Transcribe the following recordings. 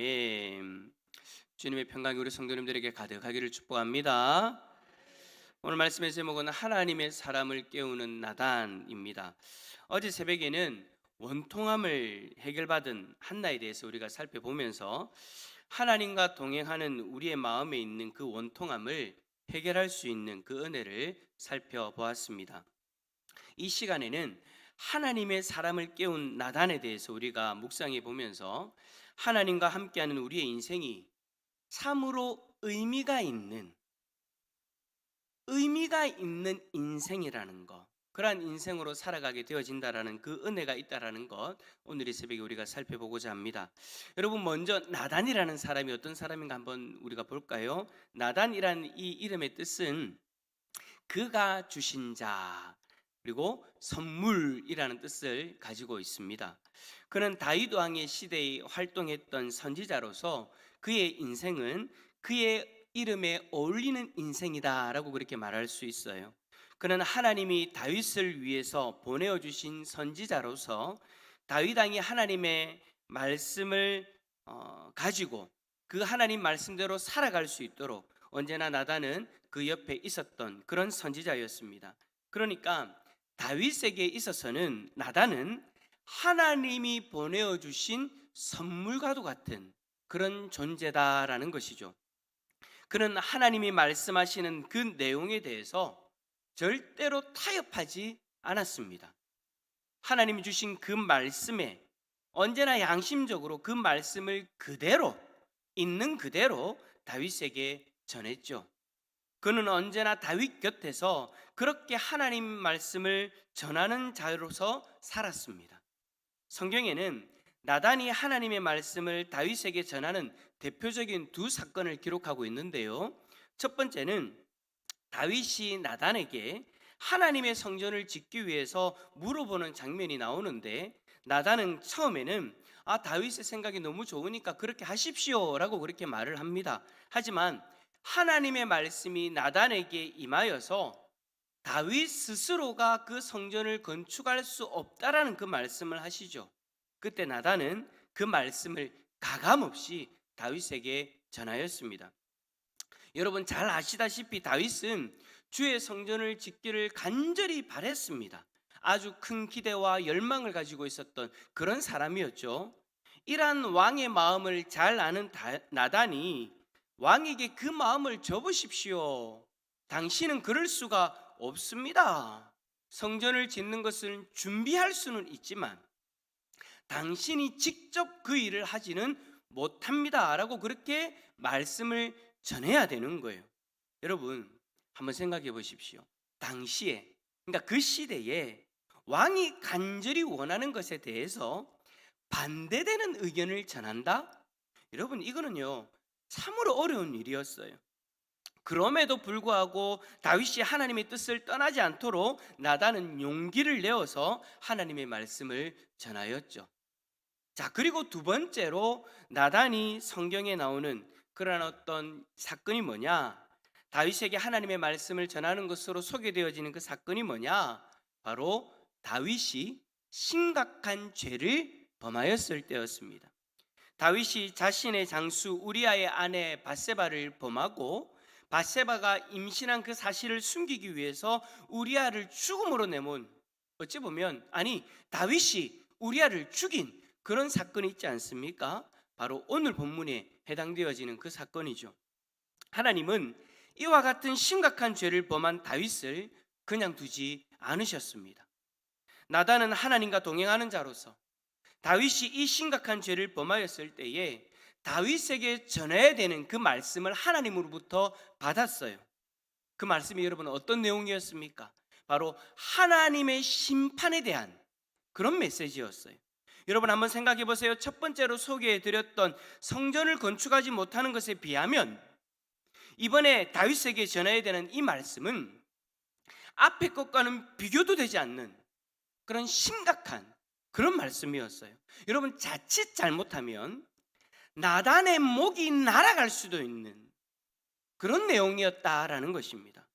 아멘. 주님의 평강이 우리 성도님들에게 가득하기를 축복합니다. 오늘 말씀의 제목은 하나님의 사람을 깨우는 나단입니다. 어제 새벽에는 원통함을 해결받은 한나에 대해서 우리가 살펴보면서 하나님과 동행하는 우리의 마음에 있는 그 원통함을 해결할 수 있는 그 은혜를 살펴보았습니다. 이 시간에는 하나님의 사람을 깨운 나단에 대해서 우리가 묵상해 보면서 하나님과 함께하는 우리의 인생이 참으로 의미가 있는 의미가 있는 인생이라는 것 그러한 인생으로 살아가게 되어진다라는 그 은혜가 있다라는 것 오늘 이 새벽에 우리가 살펴보고자 합니다. 여러분 먼저 나단이라는 사람이 어떤 사람인가 한번 우리가 볼까요? 나단이라는 이 이름의 뜻은 그가 주신 자 그리고 선물이라는 뜻을 가지고 있습니다. 그는 다윗 왕의 시대에 활동했던 선지자로서 그의 인생은 그의 이름에 어울리는 인생이다라고 그렇게 말할 수 있어요. 그는 하나님이 다윗을 위해서 보내어 주신 선지자로서 다윗 왕이 하나님의 말씀을 어, 가지고 그 하나님 말씀대로 살아갈 수 있도록 언제나 나단은 그 옆에 있었던 그런 선지자였습니다. 그러니까 다윗에게 있어서는 나단은 하나님이 보내어 주신 선물과도 같은 그런 존재다라는 것이죠. 그는 하나님이 말씀하시는 그 내용에 대해서 절대로 타협하지 않았습니다. 하나님이 주신 그 말씀에 언제나 양심적으로 그 말씀을 그대로 있는 그대로 다윗에게 전했죠. 그는 언제나 다윗 곁에서 그렇게 하나님 말씀을 전하는 자로서 살았습니다. 성경에는 나단이 하나님의 말씀을 다윗에게 전하는 대표적인 두 사건을 기록하고 있는데요. 첫 번째는 다윗이 나단에게 하나님의 성전을 짓기 위해서 물어보는 장면이 나오는데 나단은 처음에는 아 다윗의 생각이 너무 좋으니까 그렇게 하십시오라고 그렇게 말을 합니다. 하지만 하나님의 말씀이 나단에게 임하여서 다윗 스스로가 그 성전을 건축할 수 없다라는 그 말씀을 하시죠. 그때 나단은 그 말씀을 가감없이 다윗에게 전하였습니다. 여러분 잘 아시다시피 다윗은 주의 성전을 짓기를 간절히 바랬습니다. 아주 큰 기대와 열망을 가지고 있었던 그런 사람이었죠. 이러한 왕의 마음을 잘 아는 다, 나단이 왕에게 그 마음을 접으십시오. 당신은 그럴 수가 없습니다. 성전을 짓는 것을 준비할 수는 있지만 당신이 직접 그 일을 하지는 못합니다. 라고 그렇게 말씀을 전해야 되는 거예요. 여러분, 한번 생각해 보십시오. 당시에, 그러니까 그 시대에 왕이 간절히 원하는 것에 대해서 반대되는 의견을 전한다? 여러분, 이거는요, 참으로 어려운 일이었어요. 그럼에도 불구하고 다윗이 하나님의 뜻을 떠나지 않도록 나단은 용기를 내어서 하나님의 말씀을 전하였죠. 자, 그리고 두 번째로 나단이 성경에 나오는 그런 어떤 사건이 뭐냐? 다윗에게 하나님의 말씀을 전하는 것으로 소개되어지는 그 사건이 뭐냐? 바로 다윗이 심각한 죄를 범하였을 때였습니다. 다윗이 자신의 장수 우리아의 아내 바세바를 범하고 바세바가 임신한 그 사실을 숨기기 위해서 우리아를 죽음으로 내몬 어찌 보면 아니 다윗이 우리아를 죽인 그런 사건이 있지 않습니까? 바로 오늘 본문에 해당되어지는 그 사건이죠. 하나님은 이와 같은 심각한 죄를 범한 다윗을 그냥 두지 않으셨습니다. 나단은 하나님과 동행하는 자로서 다윗이 이 심각한 죄를 범하였을 때에 다윗에게 전해야 되는 그 말씀을 하나님으로부터 받았어요. 그 말씀이 여러분 어떤 내용이었습니까? 바로 하나님의 심판에 대한 그런 메시지였어요. 여러분 한번 생각해 보세요. 첫 번째로 소개해 드렸던 성전을 건축하지 못하는 것에 비하면 이번에 다윗에게 전해야 되는 이 말씀은 앞에 것과는 비교도 되지 않는 그런 심각한 그런 말씀이었어요. 여러분 자칫 잘못하면 나단의 목이 날아갈 수도 있는 그런 내용이었다라는 것입니다.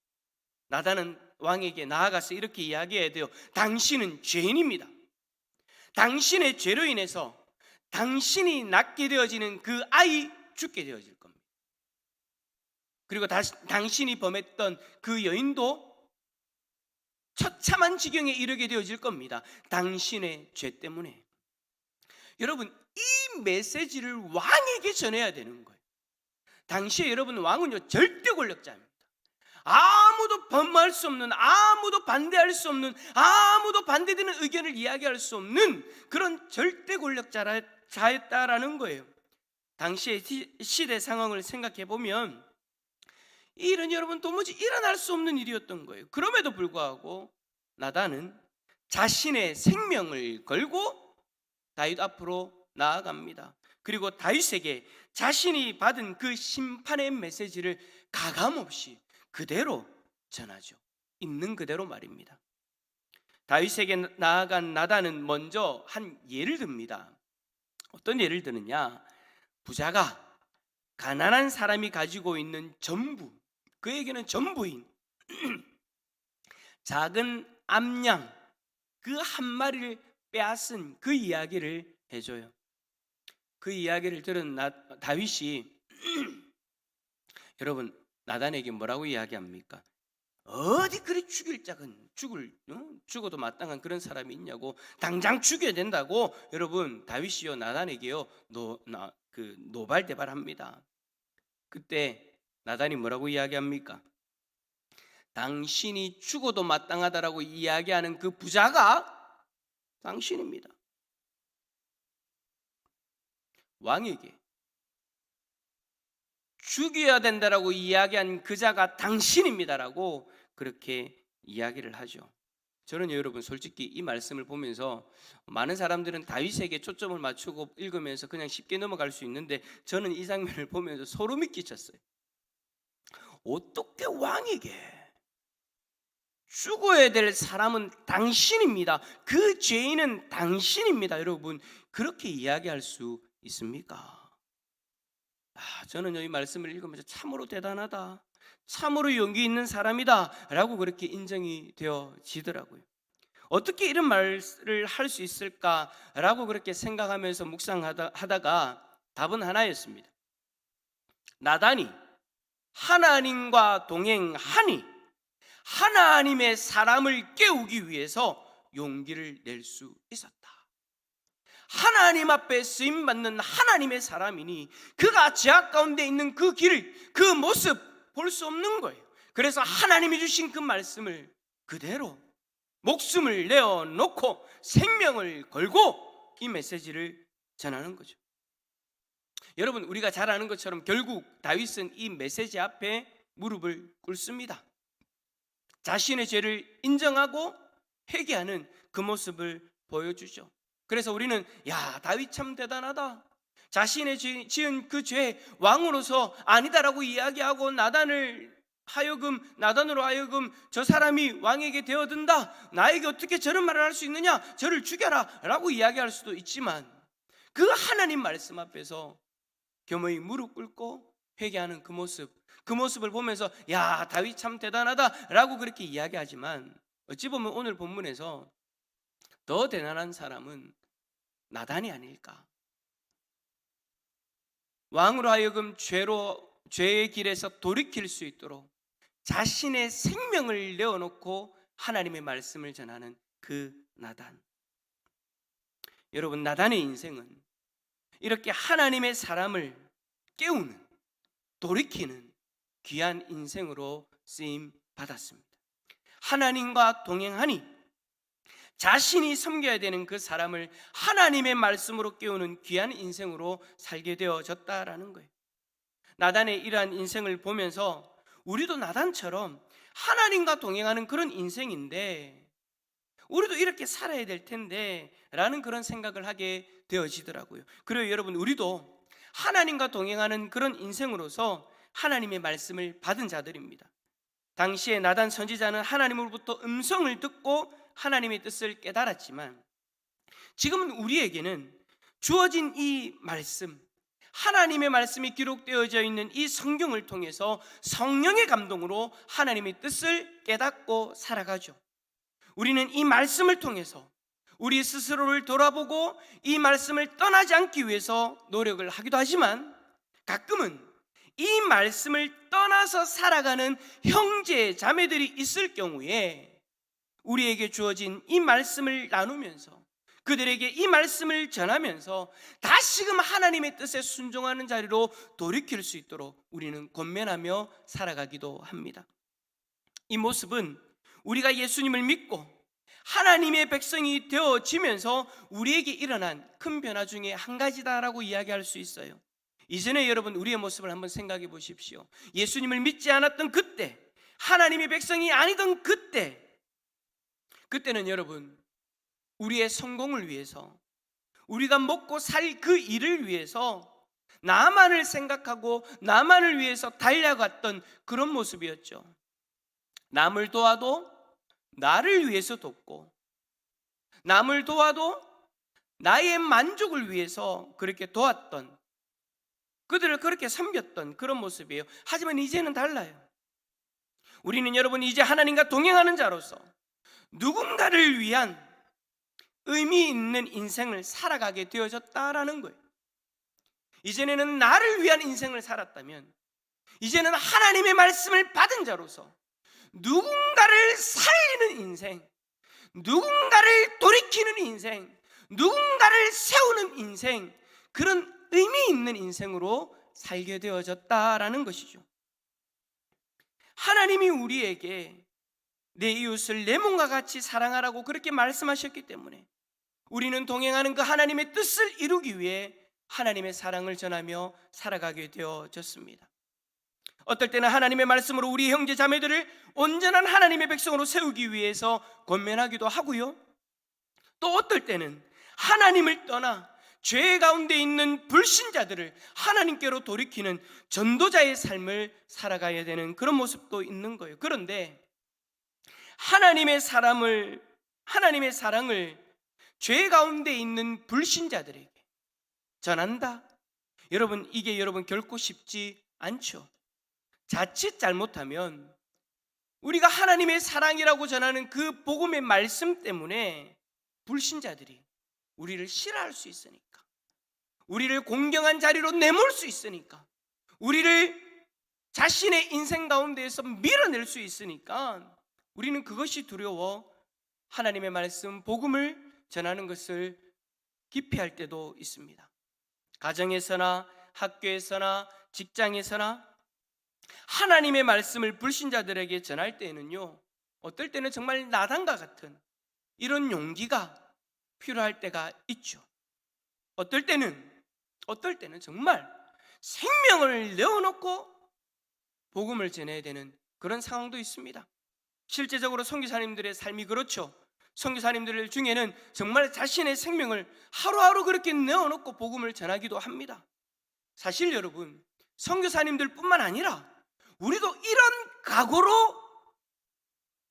나단은 왕에게 나아가서 이렇게 이야기해야 돼요. 당신은 죄인입니다. 당신의 죄로 인해서 당신이 낳게 되어지는 그 아이 죽게 되어질 겁니다. 그리고 다시, 당신이 범했던 그 여인도 처참한 지경에 이르게 되어질 겁니다. 당신의 죄 때문에. 여러분, 이 메시지를 왕에게 전해야 되는 거예요. 당시에 여러분 왕은요 절대 권력자입니다. 아무도 범할 수 없는 아무도 반대할 수 없는 아무도 반대되는 의견을 이야기할 수 없는 그런 절대 권력자였다라는 거예요. 당시의 시- 시대 상황을 생각해 보면 이 일은 여러분 도무지 일어날 수 없는 일이었던 거예요. 그럼에도 불구하고 나단은 자신의 생명을 걸고 다윗 앞으로 나아갑니다. 그리고 다윗에게 자신이 받은 그 심판의 메시지를 가감 없이 그대로 전하죠. 있는 그대로 말입니다. 다윗에게 나아간 나단은 먼저 한 예를 듭니다. 어떤 예를 드느냐? 부자가 가난한 사람이 가지고 있는 전부, 그에게는 전부인 작은 암양 그 한 마리를 빼앗은 그 이야기를 해줘요. 그 이야기를 들은 나, 다윗이 여러분 나단에게 뭐라고 이야기합니까? 어디 그리 죽일 짝은 죽을 어? 죽어도 마땅한 그런 사람이 있냐고 당장 죽여야 된다고 여러분 다윗이요 나단에게요 노 나 그 노발대발합니다. 그때 나단이 뭐라고 이야기합니까? 당신이 죽어도 마땅하다라고 이야기하는 그 부자가 당신입니다. 왕에게 죽여야 된다라고 이야기한 그자가 당신입니다라고 그렇게 이야기를 하죠. 저는 여러분 솔직히 이 말씀을 보면서 많은 사람들은 다윗에게 초점을 맞추고 읽으면서 그냥 쉽게 넘어갈 수 있는데 저는 이 장면을 보면서 소름이 끼쳤어요. 어떻게 왕에게 죽어야 될 사람은 당신입니다. 그 죄인은 당신입니다. 여러분 그렇게 이야기할 수 있습니까? 아, 저는 이 말씀을 읽으면서 참으로 대단하다. 참으로 용기 있는 사람이다. 라고 그렇게 인정이 되어지더라고요. 어떻게 이런 말을 할 수 있을까 라고 그렇게 생각하면서 묵상하다가 답은 하나였습니다. 나단이 하나님과 동행하니 하나님의 사람을 깨우기 위해서 용기를 낼 수 있었다. 하나님 앞에 쓰임 받는 하나님의 사람이니 그가 제약 가운데 있는 그 길을 그 모습 볼 수 없는 거예요. 그래서 하나님이 주신 그 말씀을 그대로 목숨을 내어 놓고 생명을 걸고 이 메시지를 전하는 거죠. 여러분 우리가 잘 아는 것처럼 결국 다윗은 이 메시지 앞에 무릎을 꿇습니다. 자신의 죄를 인정하고 회개하는 그 모습을 보여주죠. 그래서 우리는 야 다윗 참 대단하다. 자신의 지- 지은 그 죄 왕으로서 아니다라고 이야기하고 나단을 하여금 나단으로 하여금 저 사람이 왕에게 되어든다. 나에게 어떻게 저런 말을 할 수 있느냐? 저를 죽여라라고 이야기할 수도 있지만 그 하나님 말씀 앞에서 겸허히 무릎 꿇고 회개하는 그 모습, 그 모습을 보면서 야 다윗 참 대단하다라고 그렇게 이야기하지만 어찌 보면 오늘 본문에서 더 대단한 사람은 나단이 아닐까. 왕으로 하여금 죄로 죄의 길에서 돌이킬 수 있도록 자신의 생명을 내어놓고 하나님의 말씀을 전하는 그 나단. 여러분 나단의 인생은 이렇게 하나님의 사람을 깨우는 돌이키는 귀한 인생으로 쓰임 받았습니다. 하나님과 동행하니 자신이 섬겨야 되는 그 사람을 하나님의 말씀으로 깨우는 귀한 인생으로 살게 되어졌다라는 거예요. 나단의 이러한 인생을 보면서 우리도 나단처럼 하나님과 동행하는 그런 인생인데 우리도 이렇게 살아야 될 텐데 라는 그런 생각을 하게 되어지더라고요. 그리고 여러분 우리도 하나님과 동행하는 그런 인생으로서 하나님의 말씀을 받은 자들입니다. 당시에 나단 선지자는 하나님으로부터 음성을 듣고 하나님의 뜻을 깨달았지만 지금은 우리에게는 주어진 이 말씀, 하나님의 말씀이 기록되어져 있는 이 성경을 통해서 성령의 감동으로 하나님의 뜻을 깨닫고 살아가죠. 우리는 이 말씀을 통해서 우리 스스로를 돌아보고 이 말씀을 떠나지 않기 위해서 노력을 하기도 하지만 가끔은 이 말씀을 떠나서 살아가는 형제 자매들이 있을 경우에 우리에게 주어진 이 말씀을 나누면서 그들에게 이 말씀을 전하면서 다시금 하나님의 뜻에 순종하는 자리로 돌이킬 수 있도록 우리는 권면하며 살아가기도 합니다. 이 모습은 우리가 예수님을 믿고 하나님의 백성이 되어지면서 우리에게 일어난 큰 변화 중에 한 가지다라고 이야기할 수 있어요. 이전에 여러분 우리의 모습을 한번 생각해 보십시오. 예수님을 믿지 않았던 그때, 하나님의 백성이 아니던 그때, 그때는 여러분 우리의 성공을 위해서 우리가 먹고 살 그 일을 위해서 나만을 생각하고 나만을 위해서 달려갔던 그런 모습이었죠. 남을 도와도 나를 위해서 돕고 남을 도와도 나의 만족을 위해서 그렇게 도왔던 그들을 그렇게 섬겼던 그런 모습이에요. 하지만 이제는 달라요. 우리는 여러분 이제 하나님과 동행하는 자로서 누군가를 위한 의미 있는 인생을 살아가게 되어졌다라는 거예요. 이전에는 나를 위한 인생을 살았다면 이제는 하나님의 말씀을 받은 자로서 누군가를 살리는 인생, 누군가를 돌이키는 인생, 누군가를 세우는 인생, 그런 의미 있는 인생으로 살게 되어졌다라는 것이죠. 하나님이 우리에게 내 이웃을 내 몸과 같이 사랑하라고 그렇게 말씀하셨기 때문에 우리는 동행하는 그 하나님의 뜻을 이루기 위해 하나님의 사랑을 전하며 살아가게 되어졌습니다. 어떨 때는 하나님의 말씀으로 우리 형제 자매들을 온전한 하나님의 백성으로 세우기 위해서 권면하기도 하고요. 또 어떨 때는 하나님을 떠나 죄 가운데 있는 불신자들을 하나님께로 돌이키는 전도자의 삶을 살아가야 되는 그런 모습도 있는 거예요. 그런데 하나님의 사람을 하나님의 사랑을 죄 가운데 있는 불신자들에게 전한다. 여러분 이게 여러분 결코 쉽지 않죠. 자칫 잘못하면 우리가 하나님의 사랑이라고 전하는 그 복음의 말씀 때문에 불신자들이 우리를 싫어할 수 있으니까 우리를 공경한 자리로 내몰 수 있으니까 우리를 자신의 인생 가운데에서 밀어낼 수 있으니까 우리는 그것이 두려워 하나님의 말씀 복음을 전하는 것을 기피할 때도 있습니다. 가정에서나 학교에서나 직장에서나 하나님의 말씀을 불신자들에게 전할 때에는요, 어떨 때는 정말 나단과 같은 이런 용기가 필요할 때가 있죠. 어떨 때는, 어떨 때는 정말 생명을 내어놓고 복음을 전해야 되는 그런 상황도 있습니다. 실제적으로 선교사님들의 삶이 그렇죠. 선교사님들 중에는 정말 자신의 생명을 하루하루 그렇게 내어놓고 복음을 전하기도 합니다. 사실 여러분, 선교사님들뿐만 아니라 우리도 이런 각오로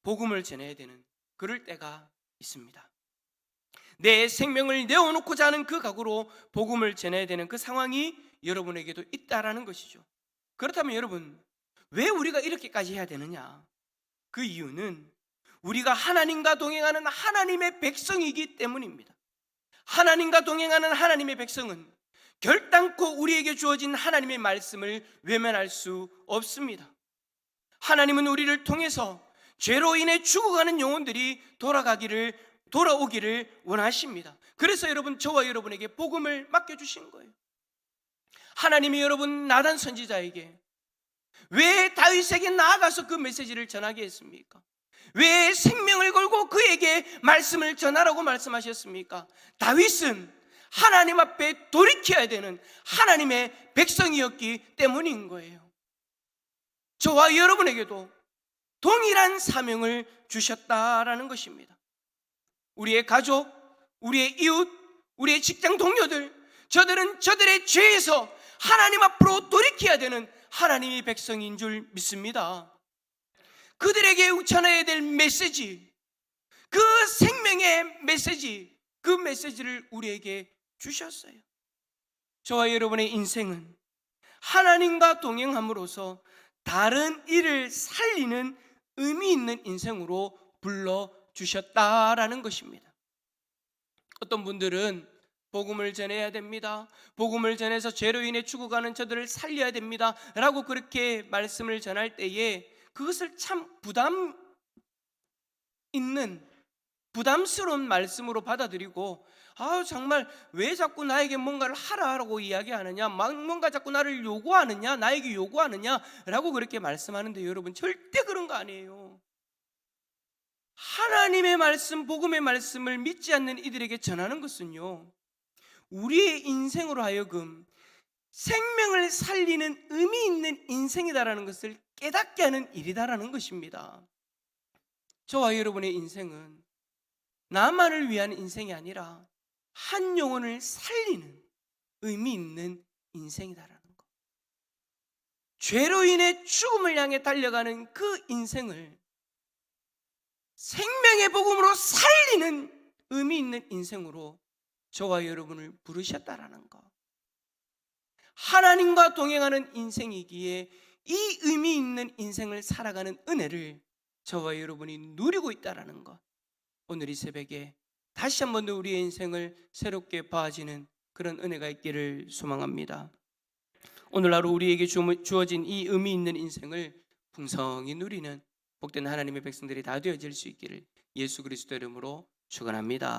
복음을 전해야 되는 그럴 때가 있습니다. 내 생명을 내어놓고자 하는 그 각오로 복음을 전해야 되는 그 상황이 여러분에게도 있다라는 것이죠. 그렇다면 여러분, 왜 우리가 이렇게까지 해야 되느냐? 그 이유는 우리가 하나님과 동행하는 하나님의 백성이기 때문입니다. 하나님과 동행하는 하나님의 백성은 결단코 우리에게 주어진 하나님의 말씀을 외면할 수 없습니다. 하나님은 우리를 통해서 죄로 인해 죽어가는 영혼들이 돌아가기를 돌아오기를 원하십니다. 그래서 여러분 저와 여러분에게 복음을 맡겨 주신 거예요. 하나님이 여러분 나단 선지자에게 왜 다윗에게 나아가서 그 메시지를 전하게 했습니까? 왜 생명을 걸고 그에게 말씀을 전하라고 말씀하셨습니까? 다윗은 하나님 앞에 돌이켜야 되는 하나님의 백성이었기 때문인 거예요. 저와 여러분에게도 동일한 사명을 주셨다라는 것입니다. 우리의 가족, 우리의 이웃, 우리의 직장 동료들, 저들은 저들의 죄에서 하나님 앞으로 돌이켜야 되는 하나님의 백성인 줄 믿습니다. 그들에게 전해야 될 메시지, 그 생명의 메시지, 그 메시지를 우리에게 주셨어요. 저와 여러분의 인생은 하나님과 동행함으로써 다른 일을 살리는 의미 있는 인생으로 불러 주셨다라는 것입니다. 어떤 분들은 복음을 전해야 됩니다. 복음을 전해서 죄로 인해 죽어가는 저들을 살려야 됩니다. 라고 그렇게 말씀을 전할 때에 그것을 참 부담 있는 부담스러운 말씀으로 받아들이고 아 정말 왜 자꾸 나에게 뭔가를 하라라고 이야기하느냐 막 뭔가 자꾸 나를 요구하느냐 나에게 요구하느냐라고 그렇게 말씀하는데 여러분 절대 그런 거 아니에요. 하나님의 말씀 복음의 말씀을 믿지 않는 이들에게 전하는 것은요 우리의 인생으로 하여금 생명을 살리는 의미 있는 인생이다라는 것을 깨닫게 하는 일이다라는 것입니다. 저와 여러분의 인생은 나만을 위한 인생이 아니라 한 영혼을 살리는 의미 있는 인생이다라는 것. 죄로 인해 죽음을 향해 달려가는 그 인생을 생명의 복음으로 살리는 의미 있는 인생으로 저와 여러분을 부르셨다라는 것. 하나님과 동행하는 인생이기에 이 의미 있는 인생을 살아가는 은혜를 저와 여러분이 누리고 있다라는 것. 오늘 이 새벽에 다시 한 번 더 우리의 인생을 새롭게 봐지는 그런 은혜가 있기를 소망합니다. 오늘 하루 우리에게 주- 주어진 이 의미 있는 인생을 풍성히 누리는 복된 하나님의 백성들이 다 되어질 수 있기를 예수 그리스도 이름으로 축원합니다.